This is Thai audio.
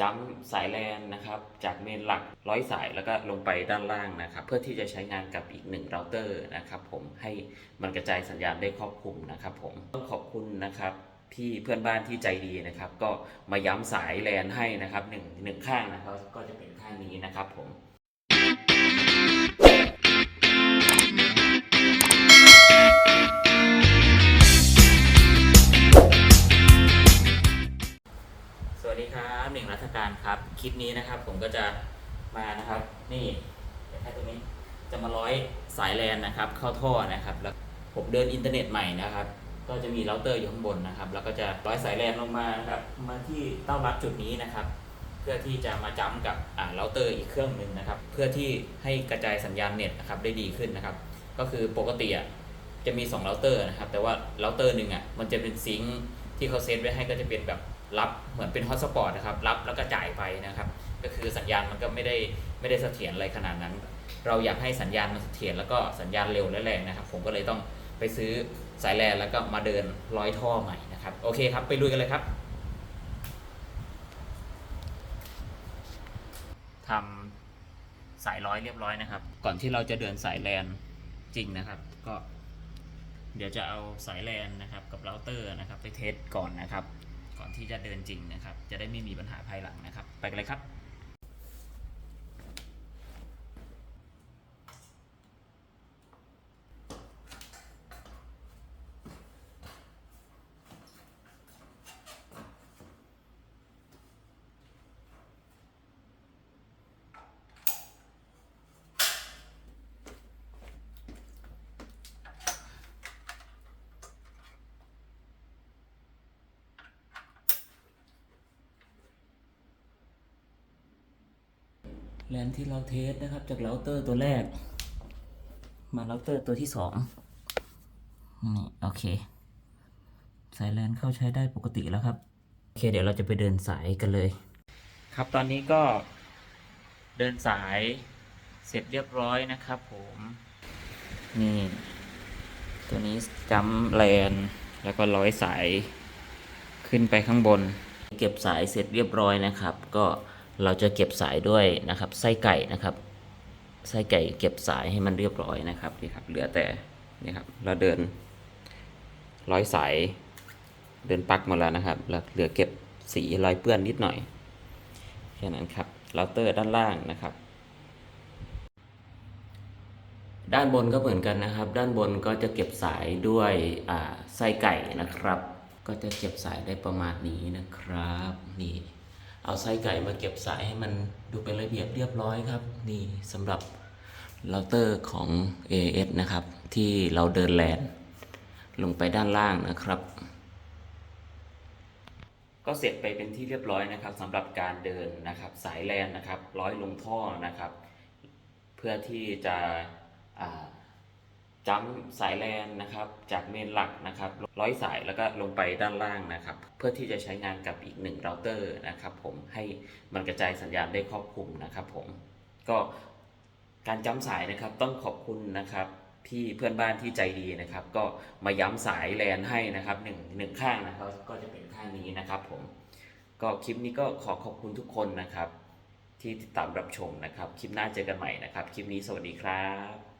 จัมสายแลนนะครับ จากเมนหลักร้อยสายแล้วก็ลงไปด้านล่างนะครับ เพื่อที่จะใช้งานกับอีกหนึ่งเราเตอร์นะครับ ผมให้มันกระจายสัญญาณได้ครอบคลุมนะครับผมต้องขอบคุณนะครับพี่เพื่อนบ้านที่ใจดีนะครับ ก็มาย้ำสายแลนให้นะครับหนึ่งหนึ่งข้างนะครับ ก็จะเป็นข้างนี้นะครับผม การครับ คลิปนี้นะครับ ผมก็จะมานะครับ นี่เดี๋ยวให้ตรงนี้จะมาร้อยสายแลนนะครับ เข้าท่อนะครับ แล้วผมเดินอินเทอร์เน็ตใหม่นะครับ ก็จะมีเราเตอร์อยู่ข้างบนนะครับ แล้วก็จะร้อยสายแลนลงมานะครับมาที่เต้ารับจุดนี้นะครับ เพื่อที่จะมาจ้ำกับอ่าเราเตอร์อีกเครื่องหนึ่งนะครับ เพื่อที่ให้กระจายสัญญาณเน็ตนะครับได้ดีขึ้นนะครับ ก็คือปกติอะจะมี2เราเตอร์นะครับ แต่ว่าเราเตอร์หนึ่งอะมันจะเป็นซิงค์ที่เขาเซตไว้ให้ก็จะเป็นแบบ รับเหมือนเป็นฮอตสปอตนะครับรับแล้วก็จ่ายไปนะครับ ก็คือสัญญาณมันก็ไม่ได้ไม่ได้เสถียรอะไรขนาดนั้น เราอยากให้สัญญาณมันเสถียรแล้วก็สัญญาณเร็วและแรงนะครับ ผมก็เลยต้องไปซื้อสายแลนแล้วก็มาเดินร้อยท่อใหม่นะครับ โอเคครับ ไปลุยกันเลยครับทำสายร้อยเรียบร้อยนะครับ ก่อนที่เราจะเดินสายแลนจริงนะครับ ก็เดี๋ยวจะเอาสายแลนนะครับกับเราเตอร์นะครับ ไปเทสก่อนนะครับ ก่อนที่จะเดินจริงนะครับ จะได้ไม่มีปัญหาภายหลังนะครับ ไปกันเลยครับ แลนที่เราเทสนะครับ จากเราเตอร์ตัวแรก มาเราเตอร์ตัวที่สองนี่โอเค สายแลนเข้าใช้ได้ปกติแล้วครับ โอเค เดี๋ยวเราจะไปเดินสายกันเลย ครับตอนนี้ก็เดินสายเสร็จเรียบร้อยนะครับผมนี่ตัวนี้จัมแลนแล้วก็ร้อยสายขึ้นไปข้างบน เก็บสายเสร็จเรียบร้อยนะครับ ก็ เราจะเก็บสายด้วยนะครับ ไส้ไก่นะครับไส้ไก่เก็บสายให้มันเรียบร้อยนะครับนี่ครับ เหลือแต่นี่ครับ เราเดินร้อยสาย เดินปักหมาแล้วนะครับแล้วเหลือเก็บสีรอยเปื้อนนิดหน่อยแค่นั้นครับเราเตอร์ด้านล่างนะครับ ด้านบนก็เหมือนกันนะครับ ด้านบนก็จะเก็บสายด้วยไส้ไก่นะครับ ก็จะเก็บสายได้ประมาณนี้นะครับนี่ เอาไส้ไก่มาเก็บสายให้มันดูเป็นระเบียบเรียบร้อยครับ นี่สำหรับเราเตอร์ของ AS นะครับ ที่เราเดินแลนลงไปด้านล่างนะครับ ก็เสร็จไปเป็นที่เรียบร้อยนะครับสำหรับการเดินนะครับสายแลนนะครับ ร้อยลงท่อนะครับ เพื่อที่จะ จัมสายแลนนะครับจากเมนหลักนะครับร้อยสายแล้วก็ลงไปด้านล่างนะครับ เพื่อที่จะใช้งานกับอีกหนึ่งเราเตอร์นะครับผมให้มันกระจายสัญญาณได้ครอบคลุมนะครับผมก็การจัมสายนะครับต้องขอบคุณนะครับพี่เพื่อนบ้านที่ใจดีนะครับ ก็มาย้ำสายแลนให้นะครับหนึ่งหนึ่งข้างนะครับก็จะเป็นข้างนี้นะครับผมก็คลิปนี้ก็ขอขอบคุณทุกคนนะครับ ที่ติดตามรับชมนะครับ คลิปหน้าเจอกันใหม่นะครับ คลิปนี้สวัสดีครับ